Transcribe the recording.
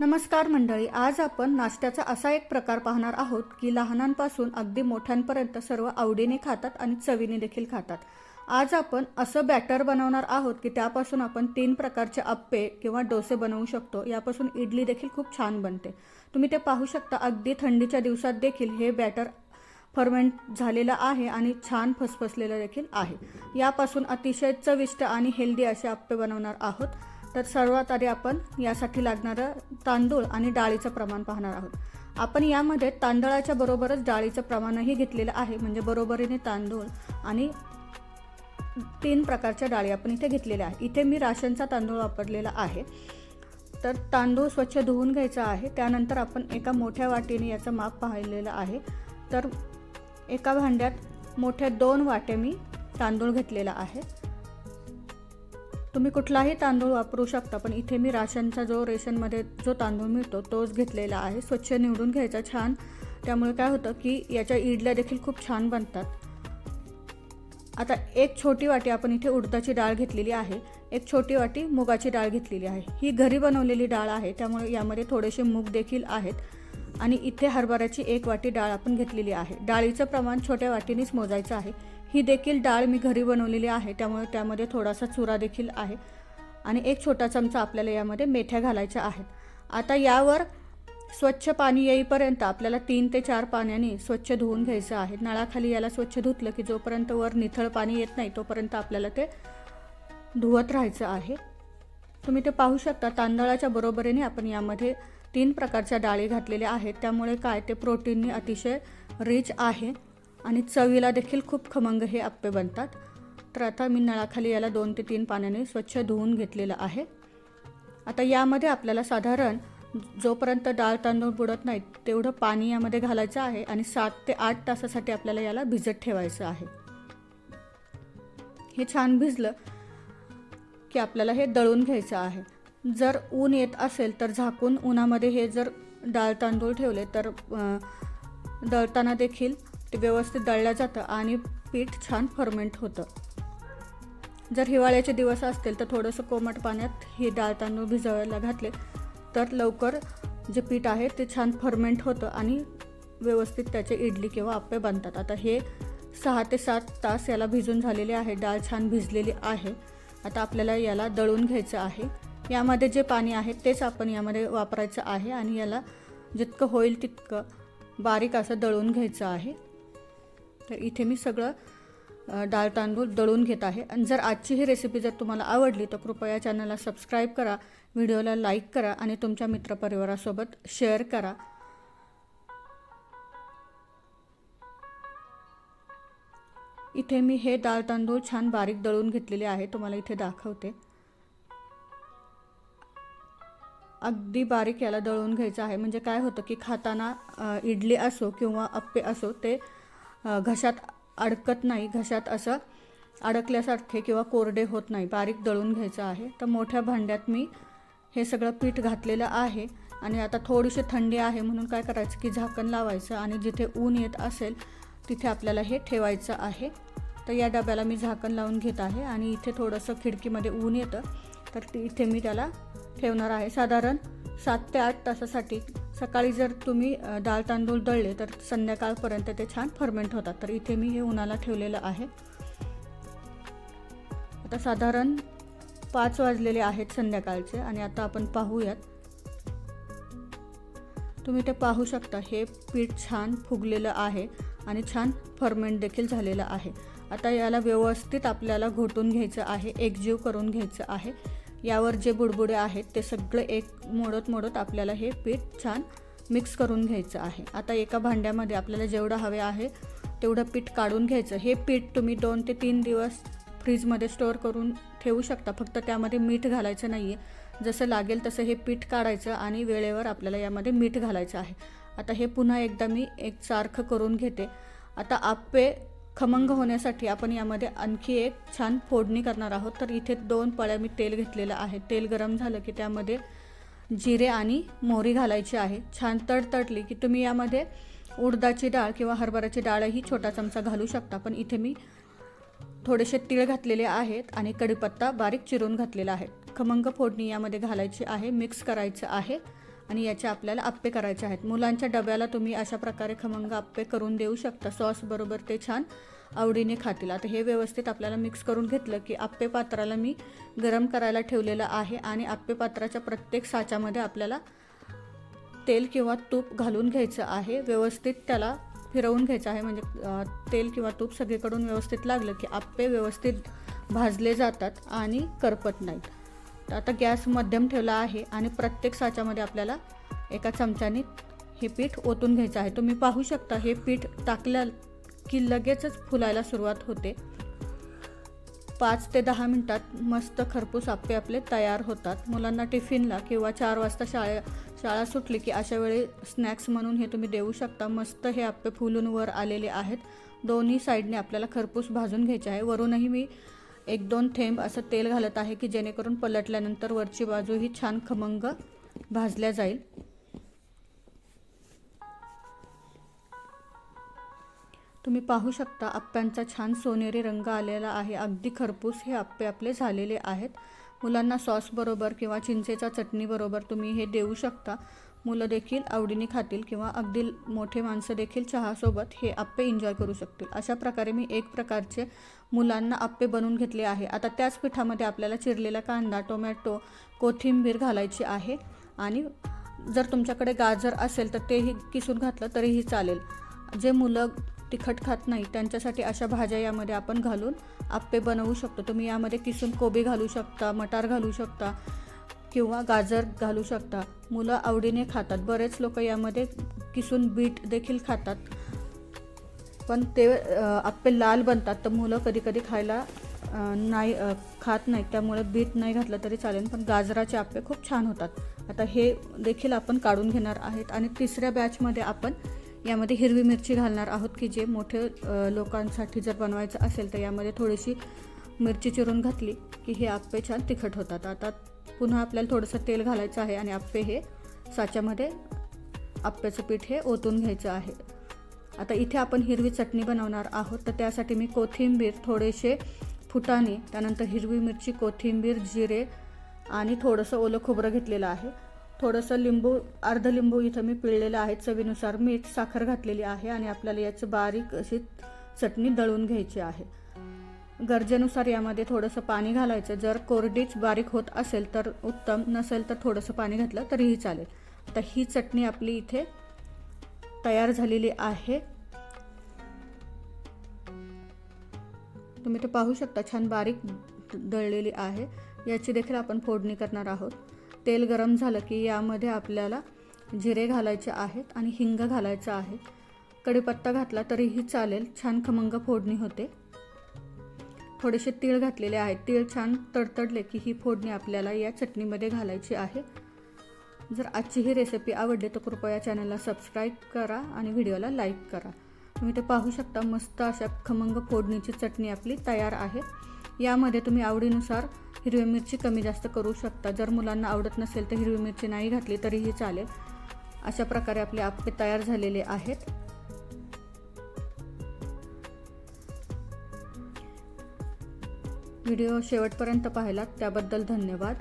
नमस्कार मंडळी आज आपण नाश्त्याचा असा एक प्रकार पाहणार आहोत की लहानांपासून अगदी मोठ्यांपर्यंत सर्व आवडीने खातात आणि चवीने देखील खातात. आज आपण असं बॅटर बनवणार आहोत की त्यापासून आपण तीन प्रकारचे अप्पे किंवा डोसे बनवू शकतो. यापासून इडली देखील खूप छान बनते. तुम्ही ते पाहू शकता अगदी थंडीच्या दिवसात देखील हे बॅटर फर्मेंट झालेलं आहे आणि छान फसफसलेलं देखील आहे. यापासून अतिशय चविष्ट आणि हेल्दी असे अप्पे बनवणार आहोत. तर सर्वात आधी आपण यासाठी लागणारं तांदूळ आणि डाळीचं प्रमाण पाहणार आहोत. आपण यामध्ये तांदळाच्या बरोबरच डाळीचं प्रमाणही घेतलेलं आहे. म्हणजे बरोबरीने तांदूळ आणि तीन प्रकारच्या डाळी आपण इथे घेतलेल्या आहे इथे मी राशनचा तांदूळ वापरलेला आहे. तर तांदूळ स्वच्छ धुवून घ्यायचा आहे. त्यानंतर आपण एका मोठ्या वाटीने याचं माप पाहिलेलं आहे. तर एका भांड्यात मोठ्या दोन वाटे मी तांदूळ घेतलेला आहे. तुम्ही कुठलाही तांदूळ वापरू शकता पण इथे मी राशनचा जो रेशनमध्ये जो तांदूळ मिळतो तोच घेतलेला आहे. स्वच्छ निवडून घ्यायचा छान. त्यामुळे काय होतं की याच्या इडल्या देखील खूप छान बनतात. आता एक छोटी वाटी आपण इथे उडदाची डाळ घेतलेली आहे. एक छोटी वाटी मुगाची डाळ घेतलेली आहे. ही घरी बनवलेली डाळ आहे त्यामुळे यामध्ये थोडेसे मूग देखील आहेत. आणि इथे हरभऱ्याची एक वाटी डाळ आपण घेतलेली आहे. डाळीचं प्रमाण छोट्या वाटीनेच मोजायचं आहे. ही देखील डाळ मी घरी बनवलेली आहे. त्यामुळे त्यामध्ये थोडासा चुरा देखील आहे. आणि एक छोटा चमचा आपल्याला यामध्ये मेथ्या घालायच्या आहेत. आता यावर स्वच्छ पाणी येईपर्यंत आपल्याला तीन ते चार पाण्याने स्वच्छ धुवून घ्यायचं आहे. नळाखाली याला स्वच्छ धुतलं की जोपर्यंत वर निथळ पाणी येत नाही तोपर्यंत आपल्याला ते धुवत राहायचं आहे. तुम्ही ते पाहू शकता. तांदळाच्या बरोबरीने आपण यामध्ये तीन प्रकारच्या डाळी घातलेल्या आहेत. त्यामुळे काय ते प्रोटीनने अतिशय रिच आहे आणि चवीला देखील खूप खमंग हे आप्पे बनतात. तर आता मी नळाखाली याला दोन ते तीन पाण्याने स्वच्छ धुवून घेतलेलं आहे. आता यामध्ये आपल्याला साधारण जोपर्यंत डाळ तांदूळ बुडत नाहीत तेवढं पाणी यामध्ये घालायचं आहे आणि सात ते आठ तासासाठी आपल्याला याला भिजत ठेवायचं आहे. हे छान भिजलं की आपल्याला हे दळून घ्यायचं आहे. जर ऊन येत असेल तर झाकून उन्हामध्ये हे जर डाळ तांदूळ ठेवले तर दळताना देखील ते व्यवस्थित दळलं जातं आणि पीठ छान फर्मेंट होतं. जर हिवाळ्याचे दिवस असतील तर थोडंसं कोमट पाण्यात हे डाळ तांदूळ भिजवायला घातले तर लवकर जे पीठ आहे ते छान फर्मेंट होतं आणि व्यवस्थित त्याचे इडली किंवा आप्पे बनतात. आता हे सहा ते सात तास याला भिजून झालेले आहे डाळ छान भिजलेली आहे. आता आपल्याला याला दळून घ्यायचं आहे. यामध्ये जे पाणी आहे तेच आपण यामध्ये वापरायचं आहे आणि याला जितकं होईल तितकं बारीक असं दळून घ्यायचं आहे. तर इथे मी सगळं डाळ तांदूळ दळून घेत आहे. आणि जर आजची ही रेसिपी जर तुम्हाला आवडली तर कृपया चॅनलला सबस्क्राईब करा व्हिडिओला लाईक करा आणि तुमच्या मित्रपरिवारासोबत शेअर करा. इथे मी हे डाळ तांदूळ छान बारीक दळून घेतलेले आहे. तुम्हाला इथे दाखवते. अगदी बारीक याला दळून घ्यायचं आहे. म्हणजे काय होतं की खाताना इडली असो किंवा अप्पे असो ते घशात अडकत नाही. घशात असं अडकल्यासारखे किंवा कोरडे होत नाही. बारीक दळून घ्यायचं आहे. तर मोठ्या भांड्यात मी हे सगळं पीठ घातलेलं आहे आणि आता थोडीशी थंडी आहे म्हणून काय करायचं की झाकण लावायचं आणि जिथे ऊन येत असेल तिथे आपल्याला हे ठेवायचं आहे. तर या डब्याला मी झाकण लावून घेत आहे आणि इथे थोडंसं खिडकीमध्ये ऊन येतं तर इथे मी त्याला ठेवणार आहे. साधारण सात ते आठ तासासाठी. सकाळी जर तुम्ही डाळ तांदूळ दळले तर संध्याकाळपर्यंत ते छान फर्मेंट होतात. तर इथे मी हे उन्हाला ठेवलेलं आहे. आता साधारण पाच वाजलेले आहेत संध्याकाळचे आणि आता आपण पाहूयात. तुम्ही ते पाहू शकता हे पीठ छान फुगलेलं आहे आणि छान फर्मेंट देखील झालेलं आहे. आता याला व्यवस्थित आपल्याला घोटून घ्यायचं आहे एकजीव करून घ्यायचं आहे. यावर जे बुडबुडे आहेत ते सगळं एक मोडत मोडत आपल्याला हे पीठ छान मिक्स करून घ्यायचं आहे. आता एका भांड्यामध्ये आपल्याला जेवढं हवे आहे तेवढं पीठ काढून घ्यायचं. हे पीठ तुम्ही दोन ते तीन दिवस फ्रीजमध्ये स्टोअर करून ठेवू शकता. फक्त त्यामध्ये मीठ घालायचं नाही आहे जसं लागेल तसं हे पीठ काढायचं आणि वेळेवर आपल्याला यामध्ये मीठ घालायचं आहे. आता हे पुन्हा एकदा मी एक सारखं करून घेते. आता आप्पे खमंग होण्यासाठी आपण यामध्ये आणखी एक छान फोडणी करणार आहोत. तर इथे दोन पळ्या मी तेल घेतलेलं आहे. तेल गरम झालं की त्यामध्ये जिरे आणि मोहरी घालायची आहे. छान तडतडली की तुम्ही यामध्ये उडदाची डाळ किंवा हरभऱ्याची डाळही छोटा चमचा घालू शकता. पण इथे मी थोडेसे तीळ घातलेले आहेत आणि कढीपत्ता बारीक चिरून घातलेला आहे. खमंग फोडणी यामध्ये घालायची आहे मिक्स करायचं आहे. आणि याचे आपल्याला आप्पे करायचे आहेत. मुलांच्या डब्याला तुम्ही अशा प्रकारे खमंग आप्पे करून देऊ शकता. सॉसबरोबर ते छान आवडीने खातील. आता हे व्यवस्थित आपल्याला मिक्स करून घेतलं की आप्पे पात्राला मी गरम करायला ठेवलेलं आहे आणि आप्पे पात्राच्या प्रत्येक साच्यामध्ये आपल्याला तेल किंवा तूप घालून घ्यायचं आहे. व्यवस्थित त्याला फिरवून घ्यायचं आहे. म्हणजे तेल किंवा तूप सगळीकडून व्यवस्थित लागलं की आप्पे व्यवस्थित भाजले जातात आणि करपत नाहीत. तर आता गॅस मध्यम ठेवला आहे आणि प्रत्येक साच्यामध्ये आपल्याला एका चमच्याने हे पीठ ओतून घ्यायचं आहे. तुम्ही पाहू शकता हे पीठ टाकल्या की लगेचच फुलायला सुरुवात होते. पाच ते दहा मिनटात मस्त खरपूस आप्पे आपले तयार होतात. मुलांना टिफिनला किंवा चार वाजता शाळे शाळा सुटली की अशा वेळी स्नॅक्स म्हणून हे तुम्ही देऊ शकता. मस्त हे आप्पे फुलून वर आलेले आहेत. दोन्ही साईडने आपल्याला खरपूस भाजून घ्यायचे आहे. वरूनही मी एक दोन थेंब असं तेल घालत आहे की जेणेकरून पलटल्यानंतर वरची बाजू ही छान खमंग भाजल्या जाईल. तुम्ही पाहू शकता आप्प्यांचा छान सोनेरी रंग आलेला आहे. अगदी खरपूस हे आप्पे आपले झालेले आहेत. मुलांना सॉसबरोबर किंवा चिंचेच्या चटणीबरोबर तुम्ही हे देऊ शकता. मुलं देखील आवडीने खातील किंवा अगदी मोठे माणसं देखील चहासोबत हे आप्पे एन्जॉय करू शकतील. अशा प्रकारे मी एक प्रकारचे मुलांना आप्पे बनवून घेतले आहे. आता त्याच पिठामध्ये आपल्याला चिरलेला कांदा टोमॅटो कोथिंबीर घालायची आहे आणि जर तुमच्याकडे गाजर असेल तर तेही किसून घातलं तरीही चालेल. जे मुलं तिखट खात नाही त्यांच्यासाठी अशा भाज्या यामध्ये आपण घालून आप्पे बनवू शकतो. तुम्ही यामध्ये किसून कोबी घालू शकता मटार घालू शकता किंवा गाजर घालू शकता. मुलं आवडीने खातात. बरेच लोक यामध्ये किसून बीट देखील खातात. पण ते आपले आप्पे लाल बनतात. तर मुलं कधी कधी खायला नाही खात नाही त्यामुळे बीट नाही घातलं तरी चालेल. पण गाजराचे आप्पे खूप छान होतात. आता हे देखील आपण काढून घेणार आहेत. आणि तिसऱ्या बॅचमध्ये आपण यामध्ये हिरवी मिरची घालणार आहोत की जे मोठे लोकांसाठी जर बनवायचं असेल तर यामध्ये थोडीशी मिरची चिरून घातली की हे आप्पे छान तिखट होतात. आता पुन्हा आपल्याला थोडंसं तेल घालायचं आहे आणि आप्पे हे साच्यामध्ये आप्प्याचं पीठ हे ओतून घ्यायचं आहे. आता इथे आपण हिरवी चटणी बनवणार आहोत. तर त्यासाठी मी कोथिंबीर थोडेसे फुटाणे त्यानंतर हिरवी मिरची कोथिंबीर जिरे आणि थोडंसं ओलं खोबरं घेतलेलं आहे. थोडंसं लिंबू अर्ध लिंबू इथं मी पिळलेलं आहे. चवीनुसार मीठ साखर घातलेली आहे आणि आपल्याला याचं बारीक अशी चटणी दळून घ्यायची आहे. गरजेनुसार यामध्ये थोडंसं पाणी घालायचं. जर कोरडीच बारीक होत असेल तर उत्तम नसेल तर थोडंसं पाणी घातलं तरीही चालेल. आता ही चटणी आपली इथे तयार झालेली आहे. तुम्ही ते पाहू शकता छान बारीक दळलेली आहे. याची देखील आपण फोडणी करणार आहोत. तेल गरम झालं की यामध्ये आपल्याला जिरे घालायचे आहेत आणि हिंग घालायचं आहे. कढीपत्ता घातला तरीही चालेल. छान खमंग फोडणी होते. थोडेसे तीळ घातलेले आहेत. तीळ छान तडतडले की ही फोडणी आपल्याला या चटणीमध्ये घालायची आहे. जर आजची ही रेसिपी आवडली तर कृपया चॅनलला सबस्क्राईब करा आणि व्हिडिओला लाईक करा. तुम्ही ते पाहू शकता मस्त अशा खमंग फोडणीची चटणी आपली तयार आहे. यामध्ये तुम्ही आवडीनुसार हिरवी मिरची कमी जास्त करू शकता. जर मुलांना आवडत नसेल तर हिरवी मिरची नाही घातली तरीही चालेल. अशा प्रकारे आपले आप्पे तयार झालेले आहेत. व्हिडिओ शेवटपर्यंत पाहिलात त्याबद्दल धन्यवाद.